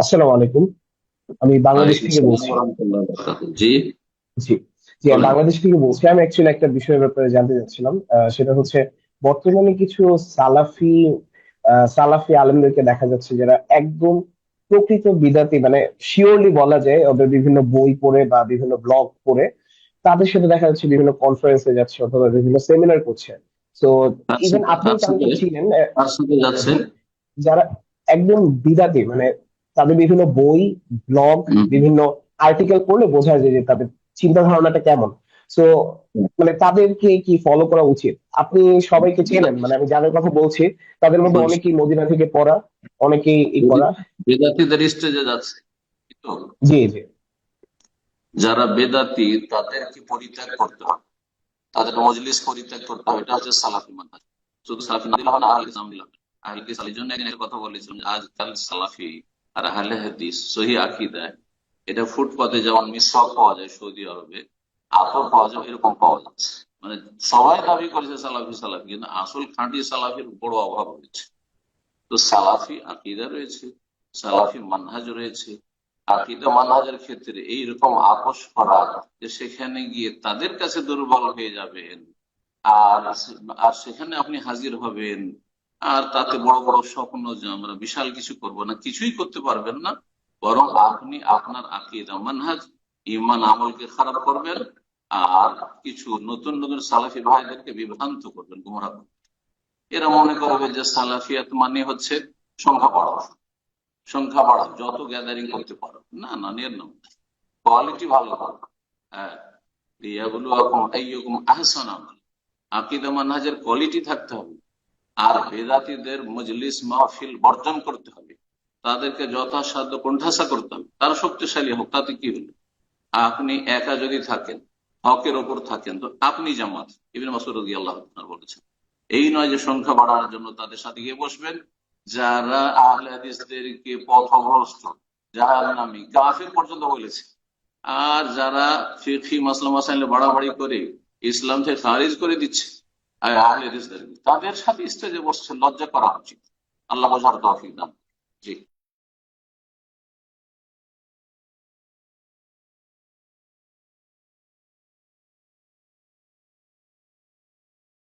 আসসালামু আলাইকুম। আমি বাংলাদেশ থেকে বলছি। জি। জি। জি আমি বাংলাদেশ থেকে বলছি। আমি অ্যাকচুয়ালি একটা বিষয়ের ব্যাপারে জানতে চাচ্ছিলাম। সেটা হচ্ছে বর্তমানে কিছু সালাফি সালাফি আলেমদেরকে দেখা যাচ্ছে যারা একদম প্রকৃত বিদাতি মানে শিওরলি বলা যায় ওদের বিভিন্ন বই পড়ে বা বিভিন্ন ব্লগ পড়ে তাদের সাথে দেখা যাচ্ছে বিভিন্ন কনফারেন্সে যাচ্ছে অথবা বিভিন্ন সেমিনার করছে। তো ইভেন আপনি ছিলেন যারা একদম বিদাতি মানে তাদের বিভিন্ন বই ব্লগ বিভিন্ন আর্টিকেল পড়লে বোঝা যায় যে তাদের চিন্তা ধারণাটা কেমন। সো মানে তাদেরকে কি ফলো করা উচিত? আপনি সবাইকে চেনেন মানে আমি যাদের কথা বলছি তাদের মধ্যে অনেকেই মদিনা থেকে পড়া অনেকেই ই করা। বেদাতিদের স্টেজে যাচ্ছে জি জি। যারা বেদাতি তাদেরকে পরিত্যাগ করতে হবে। তাদের মজলিস পরিত্যাগ করতে হবে এটা হচ্ছে সালাফি মানহাজ শুধু সালাফি না দিলে না আহলে ইসলাম আহলে এই জন্য কথা বলেছিলাম আজকাল সালাফি আর আহলে হাদিস, সহি আকিদায় এটা ফুটপাতে যেমন মিসওয়াক পাওয়া যায় সৌদি আরবে আতর পাওয়া যায় এরকম পাওয়া যাচ্ছে। মানে সবাই দাবি করেছে সালাফি সালাফি, কিন্তু আসল খাঁটি সালাফির বড় অভাব রয়েছে। তো সালাফি আকিদা রয়েছে, সালাফি মানহাজ রয়েছে। আকিদা মানহাজের ক্ষেত্রে এইরকম আপোষ করা যে সেখানে গিয়ে তাদের কাছে দুর্বল হয়ে যাবেন, আর আর সেখানে আপনি হাজির হবেন আর তাতে বড় বড় স্বপ্ন যে আমরা বিশাল কিছু করব না, কিছুই করতে পারবেন না। বরং আপনি আপনার আকিদা, মানহাজ ইমান আমলকে খারাপ করবেন আর কিছু নতুন নতুন সালাফি ভাইদেরকে বিভ্রান্ত করবেন গুমরা করবেন। এরা মনে করবে যে সালাফিয়াত মানে হচ্ছে সংখ্যা বাড়াও সংখ্যা বাড়াও যত গ্যাদারিং করতে পারো। না না এর নাম কোয়ালিটি ভালো করো হ্যাঁ। আকীদা, মানহাজের কোয়ালিটি থাকতে হবে। আর বেদাতীদের মজলিস মাহফিল বর্জন করতে হবে। তাদেরকে যথাসাধ্য কোণঠাসা করতে হবে। তারা শক্তিশালী হোক, তাতে কি হলো? আপনি একা যদি থাকেন, হকের ওপর থাকেন, তো আপনি জামাত। ইবিন রাদিয়াল্লাহু আল্লাহ বলেছেন, এই নয় যে সংখ্যা বাড়ানোর জন্য তাদের সাথে গিয়ে বসবেন, যারা আহলে হাদিসদেরকে পথভ্রষ্ট, জাহান্নামী কাফির পর্যন্ত বলেছে, আর যারা ফিকহি মাসলাম বাড়াবাড়ি করে ইসলাম থেকে খারিজ করে দিচ্ছে তাদের সাথে স্টেজে বসছে লজ্জা করা উচিত। আল্লাহ বোঝার তো দান। জি।